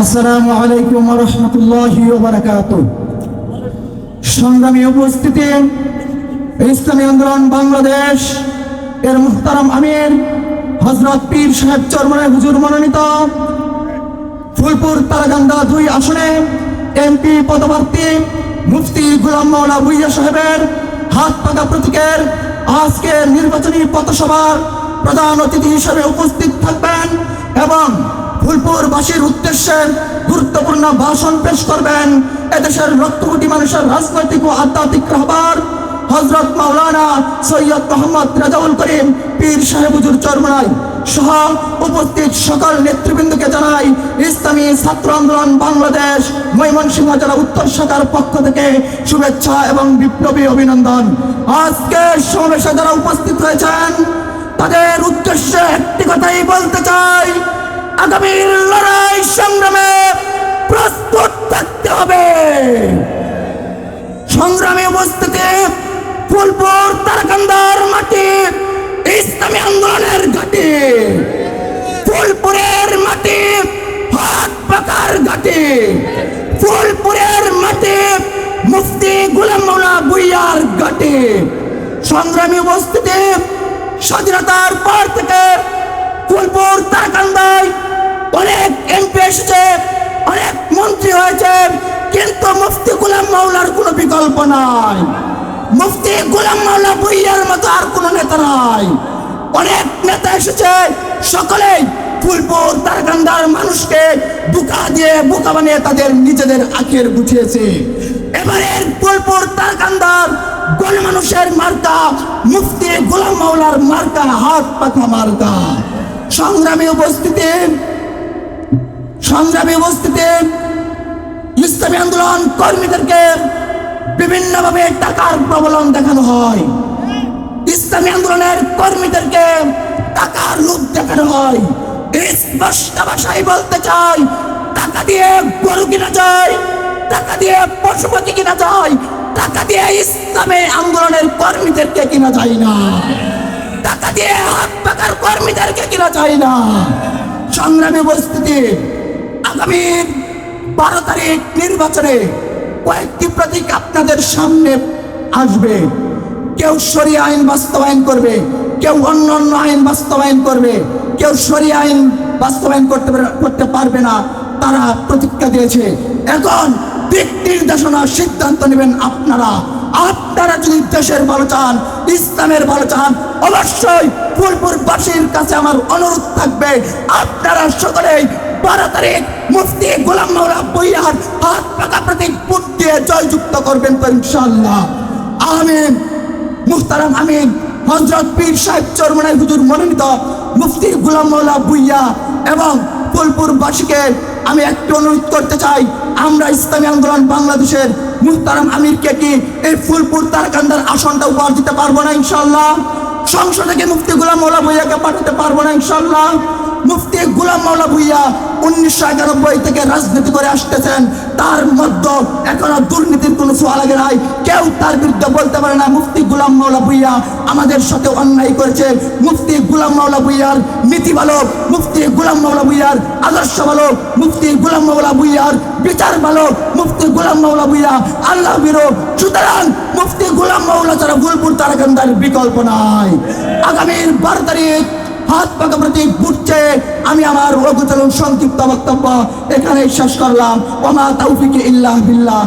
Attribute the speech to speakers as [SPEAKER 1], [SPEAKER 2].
[SPEAKER 1] আসসালামু আলাইকুম রহমতুল্লাহি বারাকাত সংগ্রামী উপস্থিতি, ইসলামী আন্দোলন বাংলাদেশ, এর মুহতারাম আমির হজরত পীর সাহেব চরমনে হুজুর মনোনীত, ফুলপুর তারাগান্দা দুই আসনে এমপি পদপ্রার্থী মুফতি গুলাম মাওলা বুইয়া সাহেবের হাত পাকা প্রতীকের আজকে নির্বাচনী পথসভার প্রধান অতিথি হিসেবে উপস্থিত থাকবেন এবং ফুলপুরবাসীর উদ্দেশ্যে গুরুত্বপূর্ণ ভাষণ পেশ করবেন এদেশের লক্ষ কোটি মানুষের রাজনৈতিক ও আধ্যাত্মিক রাহবার। হজরত মাওলানা সৈয়দ মোহাম্মদ রাজাউল করিম পীর সাহেব হুজুর চরমনাই সহ উপস্থিত সকল নেতৃবৃন্দকে জানাই, ইসলামী ছাত্র আন্দোলন বাংলাদেশ ময়মনসিংহ জেলা উত্তর শাখার পক্ষ থেকে শুভেচ্ছা এবং বিপ্লবী অভিনন্দন। আজকে সমাবেশে যারা উপস্থিত হয়েছেন, তাদের উদ্দেশ্যে একটি কথাই বলতে চাই আগামীর লড়াই সংগ্রামে প্রস্তুত থাকতে হবে। সংগ্রামে উপস্থিতি ফুলপুর তারাকান্দার মাটি, ইসলামী আন্দোলনের ঘাটি, ফুলপুরের মাটি, হাত পাকার ঘাটি, ফুলপুরের মাটি, মুফতি গুলাম মৌলা বুইয়ার ঘাটি। সংগ্রামী উপস্থিতি স্বাধীনতার পর থেকে ফুলপুর এমপি এসেছে, অনেক মন্ত্রী হয়েছে, কিন্তু মুফতি গোলাম মাওলার কোনো বিকল্প নাই। মুফতি গোলাম মাওলা বইয়ার মতো আর কোনো নেতা নাই। অনেক নেতা এসেছে সকলেই ফুলপুর তারকান্দার মানুষকে বুকা দিয়ে বোকা বানিয়ে তাদের নিজেদের আখের গুছিয়েছে এবারের ফুলপুর তারকান্দার মানুষের মার্কা, মুফতি গোলাম মাওলার মার্কা, হাত পাখা মার্কা। সংগ্রামী উপস্থিতি সংগ্রামী উপস্থিতি, ইসলামী আন্দোলন কর্মীদেরকে বিভিন্নভাবে টাকার প্রবলন দেখানো হয়। ইসলামী আন্দোলনের কর্মীদেরকে টাকার লোভ দেখানো হয়। স্পষ্ট ভাষায় বলতে চাই, টাকা দিয়ে গরু কিনা যায়, টাকা দিয়ে পশুপতি কিনা যায়, টাকা দিয়ে ইসলামী আন্দোলনের কর্মীদেরকে কিনা যায় না। টাকা দিয়ে হাত পাকার কর্মীদেরকে কিনা যায় না। সংগ্রামী উপস্থিতি আগামী বারো তারিখ নির্বাচনে কয়েকটি প্রতীক আপনাদের সামনে আসবে। কেউ সরি আইন বাস্তবায়ন করবে, কেউ অন্য অন্য আইন বাস্তবায়ন করবে, কেউ সরি আইন বাস্তবায়ন করতে করতে পারবে না, তারা প্রতিজ্ঞা দিয়েছে। এখন দিক নির্দেশনা সিদ্ধান্ত নেবেন আপনারা। আপনারা যদি দেশের ভালো চান, ইসলামের ভালো চান, অবশ্যই ফুলপুরবাসীর কাছে আমার অনুরোধ থাকবে, আপনারা সকলেই বারো তারিখ মুফতি গোলাম বইয়ার হাত পাকা দিয়ে জয়যুক্ত করবেন তো ইনশাল্লাহ আমিন। আমিন। হজরত পীর সাহেব চরমনাই হুজুর মনোনীত মুফতি গোলাম মাওলা বুইয়া এবং ফুলপুরবাসীকে আমি একটু অনুরোধ করতে চাই, আমরা ইসলামী আন্দোলন বাংলাদেশের মুহতারাম আমিরকে কি এই ফুলপুর তারকান্দার আসনটা উপহার দিতে পারব না ইনশাল্লাহ সংসদে মুফতি গোলাম মাওলা ভুইয়াকে পাঠাতে পারব না ইনশাল্লাহ মুফতি গোলাম মাওলা ভুইয়া উনিশশো একানব্বই থেকে রাজনীতি করে আসতেছেন, তার মধ্যে এখনও দুর্নীতির কোনো ছোঁয়া লাগে নাই। কেউ তার বিরুদ্ধে বলতে পারে না, মুফতি গোলাম মাওলা ভুইয়া আমাদের সাথে অন্যায় করেছে। মুফতি গোলাম মাওলা ভুইয়ার নীতি ভালো, মুফতি গোলাম মাওলা ভুইয়ার আদর্শ ভালো, মুফতি গোলাম মাওলা ভুইয়ার বিচার ভালো, মুফতি গোলাম মাওলা ভুইয়া আল্লাহ বিরো। সুতরাং মুফতি গোলাম মাওলা ছাড়া ফুলপুর তারাকান্দার বিকল্প নাই। আগামীর বারো তারিখ হাত পাকা প্রতি বুঝছে আমি আমার রঘুচরণ সংক্ষিপ্ত বক্তব্য এখানে শেষ করলাম। ওমা তাউফিকে ইল্লাহ বিল্লাহ।